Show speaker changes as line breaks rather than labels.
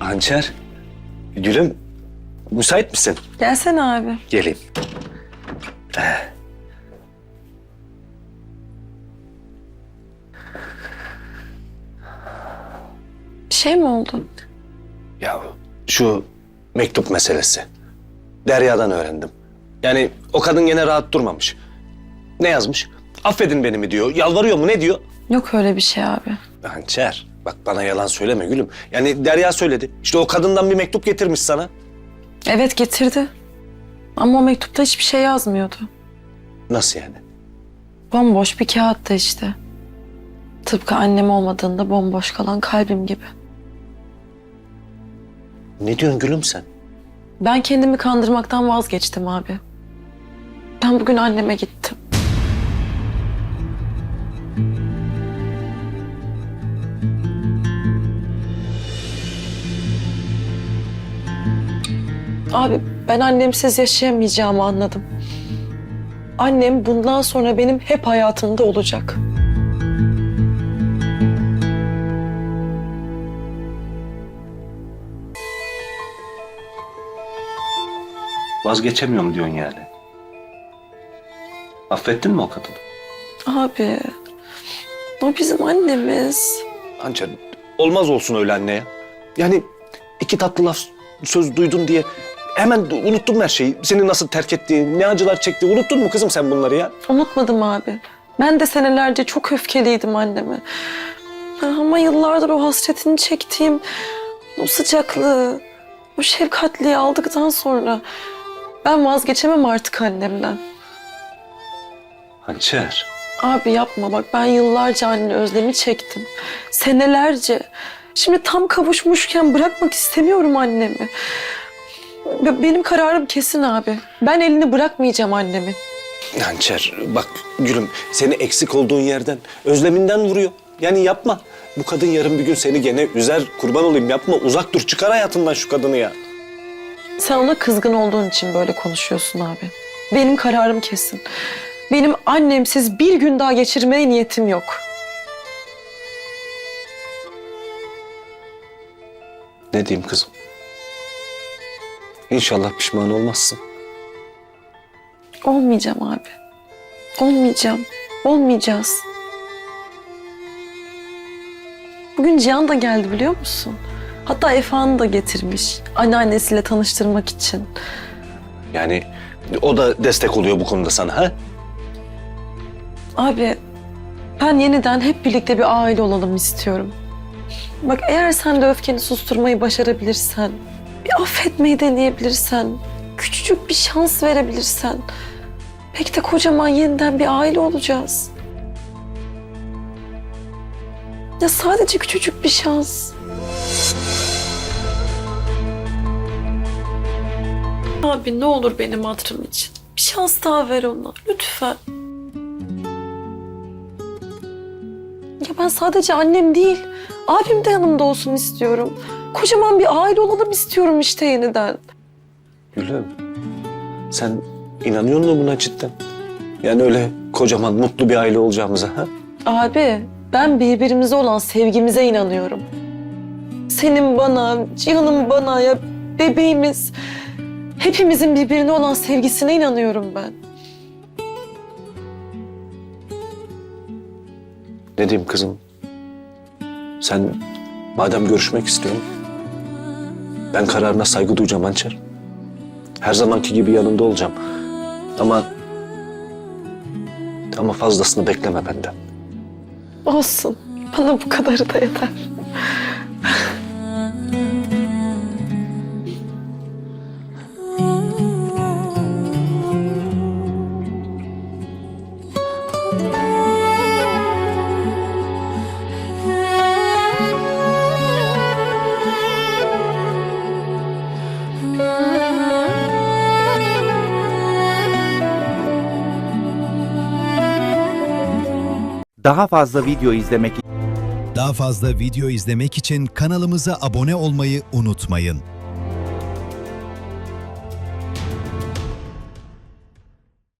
Hançer, gülüm müsait misin?
Gelsene abi.
Geleyim.
Bir şey mi oldu?
Ya şu mektup meselesi. Derya'dan öğrendim. Yani o kadın gene rahat durmamış. Ne yazmış? Affedin beni mi diyor, yalvarıyor mu ne diyor?
Yok öyle bir şey abi.
Hançer, bak bana yalan söyleme gülüm. Yani Derya söyledi. İşte o kadından bir mektup getirmiş sana.
Evet getirdi. Ama o mektupta hiçbir şey yazmıyordu.
Nasıl yani?
Bomboş bir kağıtta işte. Tıpkı annem olmadığında bomboş kalan kalbim gibi.
Ne diyorsun gülüm sen?
Ben kendimi kandırmaktan vazgeçtim abi. Ben bugün anneme gittim. Abi ben annemsiz yaşayamayacağımı anladım. Annem bundan sonra benim hep hayatımda olacak.
Vazgeçemiyorum diyorsun yani. Affettin mi o kadını?
Abi, o bizim annemiz.
Hançer, olmaz olsun öyle anne ya. Yani iki tatlı laf söz duydun diye hemen unuttum her şeyi. Seni nasıl terk ettiği, ne acılar çekti. Unuttun mu kızım sen bunları ya?
Unutmadım abi. Ben de senelerce çok öfkeliydim anneme. Ama yıllardır o hasretini çektiğim, o sıcaklığı, o şefkatliği aldıktan sonra ben vazgeçemem artık annemden.
Hançer.
Abi yapma bak ben yıllarca anne özlemi çektim. Senelerce. Şimdi tam kavuşmuşken bırakmak istemiyorum annemi. Be- Benim kararım kesin abi. Ben elini bırakmayacağım annemin.
Hançer bak gülüm seni eksik olduğun yerden, özleminden vuruyor. Yani yapma. Bu kadın yarın bir gün seni gene üzer. Kurban olayım yapma. Uzak dur. Çıkar hayatından şu kadını ya.
Sen ona kızgın olduğun için böyle konuşuyorsun abi. Benim kararım kesin. Benim annemsiz bir gün daha geçirmeye niyetim yok.
Ne diyeyim kızım? İnşallah pişman olmazsın.
Olmayacağım abi. Olmayacağım. Olmayacağız. Bugün Cihan da geldi biliyor musun? Hatta Efa'nı da getirmiş. Anneannesiyle tanıştırmak için.
Yani o da destek oluyor bu konuda sana ha?
Abi ben yeniden hep birlikte bir aile olalım istiyorum. Bak eğer sen de öfkeni susturmayı başarabilirsen, bir affetmeyi deneyebilirsen, küçücük bir şans verebilirsen, belki de kocaman yeniden bir aile olacağız. Ya sadece küçücük bir şans. Abi ne olur benim hatırım için. Bir şans daha ver ona lütfen. Ya ben sadece annem değil, abim de yanımda olsun istiyorum. Kocaman bir aile olalım istiyorum işte yeniden.
Gülüm sen inanıyor musun buna cidden? Yani öyle kocaman mutlu bir aile olacağımıza ha?
Abi, ben birbirimize olan sevgimize inanıyorum. Senin bana, Cihan'ın bana ya bebeğimiz, hepimizin birbirine olan sevgisine inanıyorum ben.
Ne diyeyim kızım? Sen madem görüşmek istiyorsun, ben kararına saygı duyacağım Hançer. Her zamanki gibi yanında olacağım. Ama ama fazlasını bekleme benden.
Olsun, bana bu kadarı da yeter.
Daha fazla video izlemek
Daha fazla video izlemek için kanalımıza abone olmayı unutmayın.